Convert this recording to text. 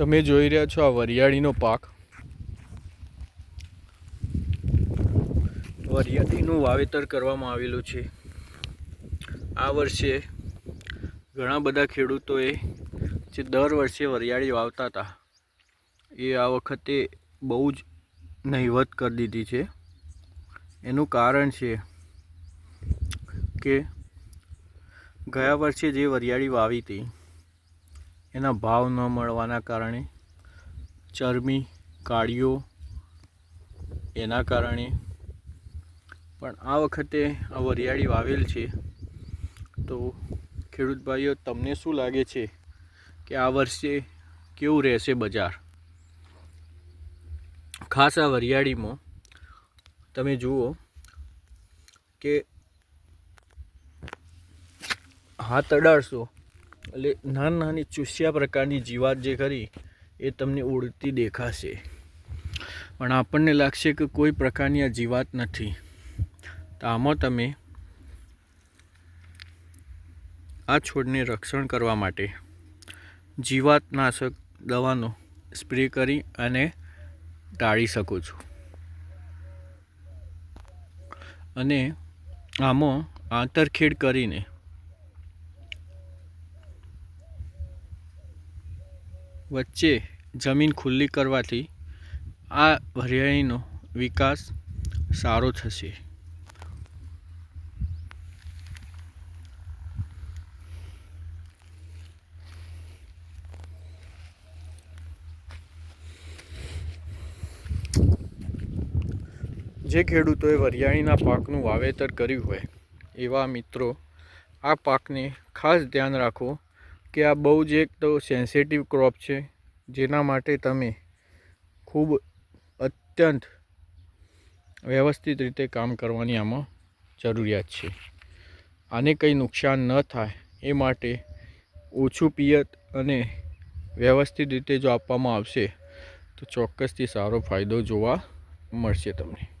તમે જોઈ રહ્યા છો આ વરિયાળીનો પાક. વરિયાળીનું વાવેતર કરવામાં આવેલું છે. આ વર્ષે ઘણા બધા ખેડૂતોએ જે દર વર્ષે વરિયાળી વાવતા હતા, એ આ વખતે બહુ જ નહિવત કરી દીધી છે. એનું કારણ છે કે ગયા વર્ષે જે વરિયાળી વાવી હતી એના ભાવ ન મળવાના કારણે ચરમી કાળીઓ એના કારણે. પણ આ વખતે આ વરિયાળી વાવેલ છે. તો ખેડૂત ભાઈઓ, તમને શું લાગે છે કે આ વર્ષે કેવું રહેશે બજાર? ખાસ આ વરિયાળીમાં તમે જુઓ કે હાથ અડાડશો એટલે નાની નાની ચૂસ્યા પ્રકારની જીવાત જે ખરી, એ તમને ઉડતી દેખાશે. પણ આપણને લાગશે કે કોઈ પ્રકારની આ જીવાત નથી. તો આમાં તમે આ છોડને રક્ષણ કરવા માટે જીવાતનાશક દવાનો સ્પ્રે કરી અને ટાળી શકો છો. અને આમાં આંતરખેડ કરીને વચ્ચે જમીન ખુલ્લી કરવાથી આ હરિયાળીનો વિકાસ સારો થશે. જે ખેડૂતોએ વરિયાળીના પાકનું વાવેતર કર્યું હોય એવા મિત્રો, આ પાકને ખાસ ધ્યાન રાખો કે આ બહુ જ એક તો સેન્સિટિવ ક્રોપ છે, જેના માટે તમે ખૂબ અત્યંત વ્યવસ્થિત રીતે કામ કરવાની આમાં જરૂરિયાત છે. આને કંઈ નુકસાન ન થાય, એ માટે ઓછું પિયત અને વ્યવસ્થિત રીતે જો આપવામાં આવશે, તો ચોક્કસથી સારો ફાયદો જોવા મળશે તમને.